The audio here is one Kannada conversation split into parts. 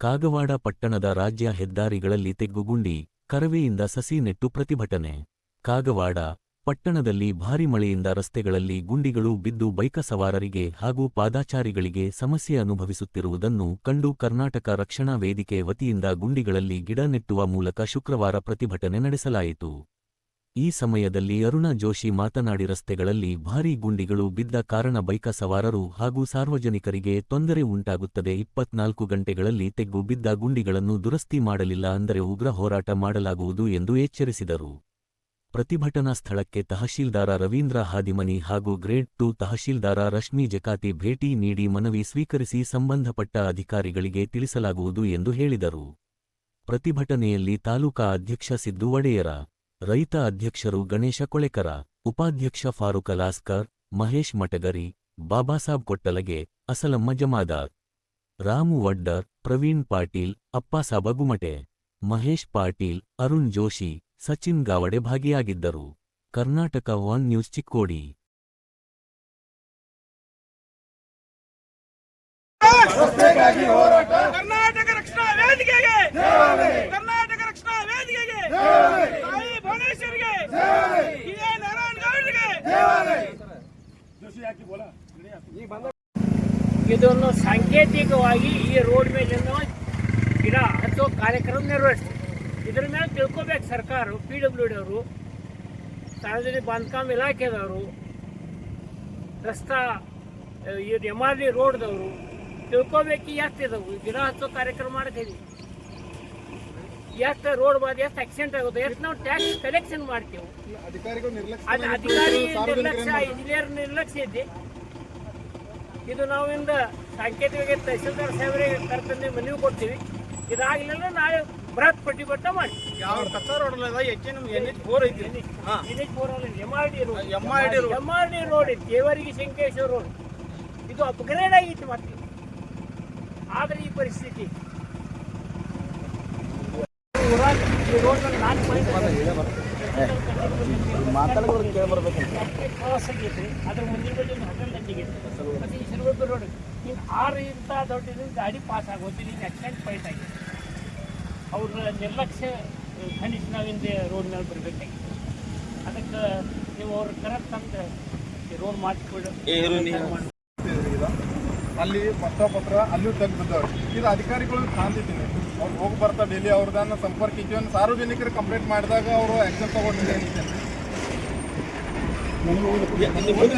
ಕಾಗವಾಡ ಪಟ್ಟಣದ ರಾಜ್ಯ ಹೆದ್ದಾರಿಗಳಲ್ಲಿ ತೆಗ್ಗುಗುಂಡಿ, ಕರವೆಯಿಂದ ಸಸಿ ನೆಟ್ಟು ಪ್ರತಿಭಟನೆ. ಕಾಗವಾಡ ಪಟ್ಟಣದಲ್ಲಿ ಭಾರಿ ಮಳೆಯಿಂದ ರಸ್ತೆಗಳಲ್ಲಿ ಗುಂಡಿಗಳು ಬಿದ್ದು ಬೈಕ ಸವಾರರಿಗೆ ಹಾಗೂ ಪಾದಾಚಾರಿಗಳಿಗೆ ಸಮಸ್ಯೆ ಅನುಭವಿಸುತ್ತಿರುವುದನ್ನು ಕಂಡು ಕರ್ನಾಟಕ ರಕ್ಷಣಾ ವೇದಿಕೆ ವತಿಯಿಂದ ಗುಂಡಿಗಳಲ್ಲಿ ಗಿಡ ನೆಟ್ಟುವ ಮೂಲಕ ಶುಕ್ರವಾರ ಪ್ರತಿಭಟನೆ ನಡೆಸಲಾಯಿತು. ಈ ಸಮಯದಲ್ಲಿ ಅರುಣ ಜೋಶಿ ಮಾತನಾಡಿ ರಸ್ತೆಗಳಲ್ಲಿ ಭಾರೀ ಗುಂಡಿಗಳು ಬಿದ್ದ ಕಾರಣ ಬೈಕ ಸವಾರರು ಹಾಗೂ ಸಾರ್ವಜನಿಕರಿಗೆ ತೊಂದರೆ ಉಂಟಾಗುತ್ತದೆ. ಇಪ್ಪತ್ನಾಲ್ಕು ಗಂಟೆಗಳಲ್ಲಿ ತೆಗ್ಗು ಬಿದ್ದ ಗುಂಡಿಗಳನ್ನು ದುರಸ್ತಿ ಮಾಡಲಿಲ್ಲ ಅಂದರೆ ಉಗ್ರ ಹೋರಾಟ ಮಾಡಲಾಗುವುದು ಎಂದು ಎಚ್ಚರಿಸಿದರು. ಪ್ರತಿಭಟನಾ ಸ್ಥಳಕ್ಕೆ ತಹಶೀಲ್ದಾರ ರವೀಂದ್ರ ಹಾದಿಮನಿ ಹಾಗೂ ಗ್ರೇಡ್ ಟು ತಹಶೀಲ್ದಾರ ರಶ್ಮಿ ಜಕಾತಿ ಭೇಟಿ ನೀಡಿ ಮನವಿ ಸ್ವೀಕರಿಸಿ ಸಂಬಂಧಪಟ್ಟ ಅಧಿಕಾರಿಗಳಿಗೆ ತಿಳಿಸಲಾಗುವುದು ಎಂದು ಹೇಳಿದರು. ಪ್ರತಿಭಟನೆಯಲ್ಲಿ ತಾಲೂಕಾ ಅಧ್ಯಕ್ಷ ಸಿದ್ದು ಒಡೆಯರ ರೈತ ಅಧ್ಯಕ್ಷರು ಗಣೇಶ ಕೊಳೆಕರ ಉಪಾಧ್ಯಕ್ಷ ಫಾರೂಕ್ ಅಲಾಸ್ಕರ್ ಮಹೇಶ್ ಮಟಗರಿ ಬಾಬಾಸಾಬ್ ಕೊಟ್ಟಲಗೆ ಅಸಲಮ್ಮ ಜಮಾದಾರ್ ರಾಮು ವಡ್ಡರ್ ಪ್ರವೀಣ್ ಪಾಟೀಲ್ ಅಪ್ಪಾಸಾಬ ಗುಮಟೆ ಮಹೇಶ್ ಪಾಟೀಲ್ ಅರುಣ್ ಜೋಶಿ ಸಚಿನ್ ಗಾವಡೆ ಭಾಗಿಯಾಗಿದ್ದರು. Karnataka one news Chikkodi. Karnataka ರಕ್ಷಣಾ ವೇದಿಕೆಗೆ. ಕರ್ನಾಟಕ ರಕ್ಷಣಾ ವೇದಿಕೆಗೆ. ಇದನ್ನು ಸಾಂಕೇತಿಕವಾಗಿ ಈ ರೋಡ್ ಮೇಲಿನ ಗಿಡ ಹಚ್ಚೋ ಕಾರ್ಯಕ್ರಮ ನಿರ್ವಹಿಸ್ತೀವಿ ಇದರ ಮೇಲೆ ತಿಳ್ಕೊಬೇಕು ಸರ್ಕಾರ ಪಿ ಡಬ್ಲ್ಯೂ ಡಿ ಅವರು, ಸಾರ್ವಜನಿಕ ಬಾಂಧಕಾಮ ಇಲಾಖೆದವರು, ರಸ್ತಾ ಎಂ ಆರ್ ಡಿ ರೋಡ್ದವರು, ತಿಳ್ಕೊಬೇಕು ಎಷ್ಟಿದವು ಗಿಡ ಹಚ್ಚೋ ಕಾರ್ಯಕ್ರಮ ಮಾಡ್ತೀವಿ ಎಷ್ಟು ರೋಡ್ ಬಾದ್ ಎಷ್ಟು ಆಕ್ಸಿಡೆಂಟ್ ಆಗುತ್ತೆ ಎಷ್ಟು ನಾವು ಟ್ಯಾಕ್ಸ್ ಕಲೆಕ್ಷನ್ ಮಾಡ್ತೀವಿ. ಅದು ಅಧಿಕಾರಿ ನಿರ್ಲಕ್ಷ್ಯ ಇಂಜಿನಿಯರ್ ನಿರ್ಲಕ್ಷ್ಯ ಇದೆ. ಇದು ನಾವಿಂದ ಸಾಂಕೇತಿಕ ತಹಸೀಲ್ದಾರ್ ಸಾಹೇಬರಿಗೆ ಕರ್ತಂದು ಮನವಿ ಕೊಡ್ತೀವಿ. ಇದಾಗಲಿಲ್ಲ ನಾಳೆ ಬೃಹತ್ ಪ್ರತಿಭಟನೆ ಮಾಡಿ ಯಾವ ಕಚ್ಚಾ ರೋಡ್ ಅಲ್ಲ ಹೆಚ್ಚಿನ ಎನ್ ಎಚ್ ಫೋರ್ ಐತಿ. M R D road MRD road M R D road ಐತಿ ದೇವರಿಗೆ ಶಂಕೇಶ್ವರ ರೋಡ್ ಇದು ಅಪ್ಗ್ರೇಡ್ ಆಗಿತ್ತು ಮತ್ತೆ. ಆದ್ರೆ ಈ ಪರಿಸ್ಥಿತಿ ಅದ್ರ ಮುಂದಿನ ಮತ್ತೆ ಈ ರೋಡ್ ಇನ್ನು ಆರು ಇಂಥ ದೊಡ್ಡ ಗಾಡಿ ಪಾಸ್ ಆಗೋದಿಲ್ಲ ಈಗ ಆಕ್ಸಿಡೆಂಟ್ ಫೈಟ್ ಆಗಿದೆ. ಅವ್ರ ನಿರ್ಲಕ್ಷ್ಯ ಖಂಡಿಸಿ ನಾವಿಂದ ರೋಡ್ ಮೇಲೆ ಬರ್ಬೇಕಾಗಿತ್ತು ಅದಕ್ಕೆ ನೀವು ಅವ್ರ ಕರೆಕ್ಟ್ ತಂದು ಈ ರೋಡ್ ಮಾಡಿಸ್ಬಿಡು ಅಲ್ಲಿ ಪತ್ರ ಪತ್ರ ಅಲ್ಲೂ ತಂದು ಬಂದವ್ರು ಇದು ಅಧಿಕಾರಿಗಳು ಕಾಣ್ತಿದ್ದೀನಿ ಅವ್ರು ಹೋಗಿ ಬರ್ತಾ ಡೈಲಿ ಅವ್ರದನ್ನ ಸಂಪರ್ಕ ಇದ್ದೀವಿ ಸಾರ್ವಜನಿಕರು ಕಂಪ್ಲೇಂಟ್ ಮಾಡಿದಾಗ ಅವರು ಆಕ್ಷನ್ ತಗೊಂಡಿದೆ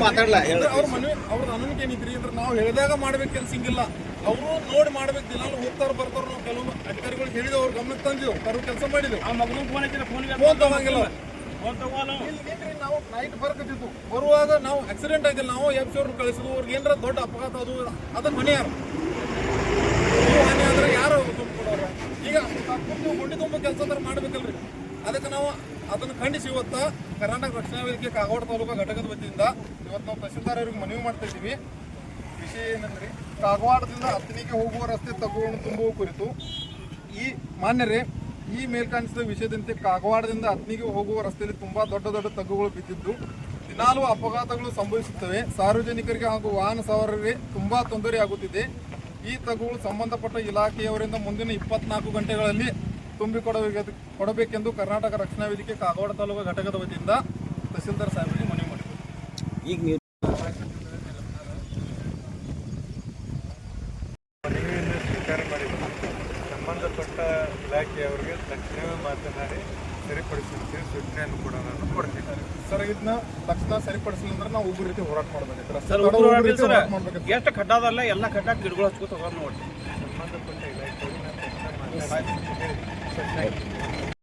ಮಾತಾಡಲ್ಲ ಅವ್ರ ಮನವಿ ಅವ್ರ ಅನುಮತಿ ಏನಿದ್ರಿ ಅಂದ್ರೆ ನಾವು ಹೇಳಿದಾಗ ಮಾಡ್ಬೇಕು ಕೆಲಸ ಹಿಂಗಿಲ್ಲ ಅವರು ನೋಡಿ ಮಾಡ್ಬೇಕು. ದಿನ ಹೋಗ್ತಾರ ಬರ್ತಾರ ನಾವು ಕೆಲವು ಅಧಿಕಾರಿಗಳು ಹೇಳಿದ ಅವ್ರು ಗಮನಕ್ಕೆ ತಂದಿವ್. ಕರು ಕೆಲಸ ಮಾಡಿದೆವು. ಆ ಮಗನ ಫೋನ್ ಹಚ್ಚಿಲ್ಲ ಫೋನ್ ಫೋನ್ ತಗೊಂಗಿಲ್ಲ. ನಾವು ನೈಟ್ ಬರ್ಕತ್ತಿತ್ತು ಬರುವಾಗ ನಾವು ಆಕ್ಸಿಡೆಂಟ್ ಆಗಿಲ್ಲ. ನಾವು ಎಫ್ ಸಿ ಅವ್ರನ್ನ ಕಳಿಸಿದ್ವು. ಅವ್ರಿಗೆ ಏನಾರ ದೊಡ್ಡ ಅಪಘಾತ ಅದು ಅದನ್ನ ಮನೆ ಯಾರು ನೀವು ಹಾನಿ ಆದ್ರೆ ಯಾರು ತುಂಬ ಕೊಡೋರು ಈಗ ನೀವು ಗುಂಡಿ ತುಂಬ ಕೆಲಸ ಅಂದ್ರೆ ಮಾಡ್ಬೇಕಲ್ರಿ ಅದಕ್ಕೆ ನಾವು ಅದನ್ನು ಖಂಡಿಸಿ, ಇವತ್ತು ಕರ್ನಾಟಕ ರಕ್ಷಣಾ ವೇದಿಕೆ ಕಾಗವಾಡ ತಾಲೂಕು ಘಟಕದ ವತಿಯಿಂದ ಇವತ್ತು ನಾವು ತಹಸೀಲ್ದಾರ್ ಮನವಿ ಮಾಡ್ತಾ ಇದ್ದೀವಿ. ವಿಷಯ ಏನಂದ್ರೆ ಕಾಗವಾಡದಿಂದ ಹತ್ತನಿಗೆ ಹೋಗುವ ರಸ್ತೆ ತಗುವನ್ನು ತುಂಬುವ ಕುರಿತು ಈ ಮಾನ್ಯರೇ, ಈ ಮೇಲ್ಕಾಣಿಸಿದ ವಿಷಯದಂತೆ ಕಾಗವಾಡದಿಂದ ಹತ್ತನಿಗೆ ಹೋಗುವ ರಸ್ತೆಯಲ್ಲಿ ತುಂಬಾ ದೊಡ್ಡ ದೊಡ್ಡ ತಗ್ಗುಗಳು ಬಿದ್ದಿದ್ದು, ದಿನಾಲು ಅಪಘಾತಗಳು ಸಂಭವಿಸುತ್ತವೆ. ಸಾರ್ವಜನಿಕರಿಗೆ ಹಾಗೂ ವಾಹನ ಸವಾರರಿಗೆ ತುಂಬಾ ತೊಂದರೆ ಆಗುತ್ತಿದೆ. ಈ ತಗ್ಗುಗಳು ಸಂಬಂಧಪಟ್ಟ ಇಲಾಖೆಯವರಿಂದ ಮುಂದಿನ ಇಪ್ಪತ್ನಾಲ್ಕು ಗಂಟೆಗಳಲ್ಲಿ ತುಂಬಿಕೊಡಬೇಕು ಕೊಡಬೇಕೆಂದು ಕರ್ನಾಟಕ ರಕ್ಷಣಾ ವೇದಿಕೆ ಕಾಗವಾಡ ತಾಲೂಕು ಘಟಕದ ವತಿಯಿಂದ ತಹಸೀಲ್ದಾರ್ ಸಾಹೇಬರಿಗೆ ಮನವಿ ಮಾಡಿದರು ಈಗ ನೀವು ಮನವಿಯನ್ನು ಸ್ವೀಕಾರ ಮಾಡಿದ್ದು ಸಂಬಂಧಪಟ್ಟ ಇಲಾಖೆಯವರಿಗೆ ತಕ್ಷಣವೇ ಮಾತನಾಡಿ ಸರಿಪಡಿಸುವಂತೆ ಸೂಚನೆಯನ್ನು ಕೂಡ ನಾನು ಕೊಡ್ತಿದ್ದಾರೆ. ಸರ್ ಇದನ್ನ ತಕ್ಷಣ ಸರಿಪಡಿಸಲಿಲ್ಲ ಅಂದ್ರೆ ನಾವು ಒಬ್ಬ ರೀತಿ ಹೋರಾಟ ಮಾಡಬೇಕು ಸರ್ ತಡೆ ಉಗ್ರ ಉಗ್ರ ರೀತಿ ಸರ್. ಮಾಡ್ಬೇಕು ಎಷ್ಟು ಕಡ್ಡಾದಲ್ಲ ಎಲ್ಲ ಕಡ್ಡಾ ಗಿಡಗಳು ಹಚ್ಕೋತ ಹೋಗೋಣ ನೋಡಿ ಸಂಬಂಧಪಟ್ಟ ಇಲಾಖೆಯವರಿಗೆ ನಾನು ತಕ್ಷಣ ಮಾತನಾಡಿ. subscribe.